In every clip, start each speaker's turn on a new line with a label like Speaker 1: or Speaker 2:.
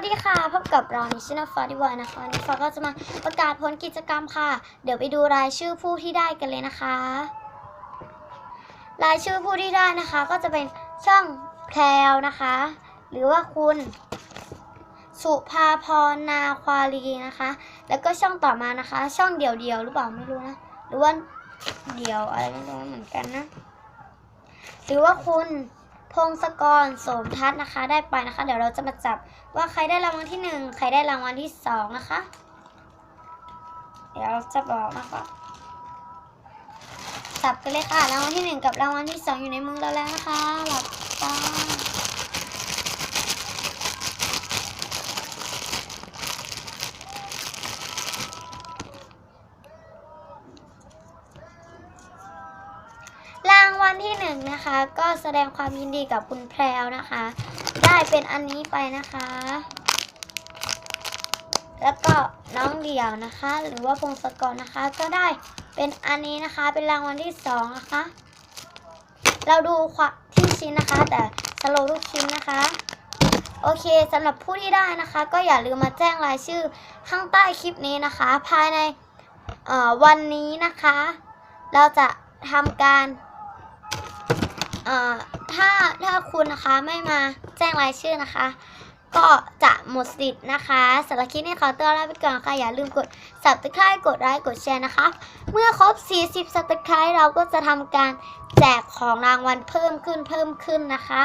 Speaker 1: วัสดีค่ะ พบกับเราในช่องฟ้าดีวายนะคะวันนี้ฟ้าก็จะมาประกาศผลกิจกรรมค่ะ เดี๋ยวไปดูรายชื่อผู้ที่ได้กันเลยนะคะ รายชื่อผู้ที่ได้นะคะ ก็จะเป็นช่องแพรวนะคะ หรือว่าคุณ สุภาพรนาควารีนะคะ แล้วก็ช่องต่อมานะคะ ช่องเดี่ยวเดียวหรือเปล่าไม่รู้นะ หรือว่าเดี่ยวอะไรไม่รู้เหมือนกันนะ หรือว่าคุณ พงศกรโสมทัศน์นะคะ ได้ไปนะคะ เดี๋ยวเราจะมาจับว่าใครได้รางวัลที่หนึ่งใครได้รางวัลที่สองนะคะ เดี๋ยวเราจะบอกนะคะจับกันเลยค่ะรางวัลที่หนึ่งกับรางวัลที่สองอยู่ในมือเราแล้วนะคะหลับตา วัลที่หนึ่งนะคะ ก็แสดงความยินดีกับคุณแพรวนะคะ ได้เป็นอันนี้ไปนะคะ แล้วก็น้องเดี่ยวนะคะ หรือว่าพงศกรนะคะ ก็ได้เป็นอันนี้นะคะ เป็นรางวัลที่สองนะคะ เราดูควที่ชิ้นนะคะ แต่สโลว์ทุกชิ้นนะคะโอเคสำหรับผู้ที่ได้นะคะ ก็อย่าลืมมาแจ้งรายชื่อข้างใต้คลิปนี้นะคะ ภายในวันนี้นะคะ เราจะทำการ เอ่อถ้าถ้าคุณนะคะไม่มาแจ้งรายชื่อนะคะ ก็จะหมดสิทธิ์นะคะสำหรับคลิปนี้ขอตัวลาไปก่อนค่ะ อย่าลืมกด subscribe กดไลค์กดแชร์นะคะ เมื่อครบ 40 subscribe เราก็จะทำการแจกของรางวัลเพิ่มขึ้นเพิ่มขึ้นนะคะ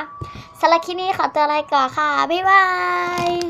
Speaker 1: สำหรับคลิปนี้ขอตัวลาไปก่อนค่ะ บ๊ายบาย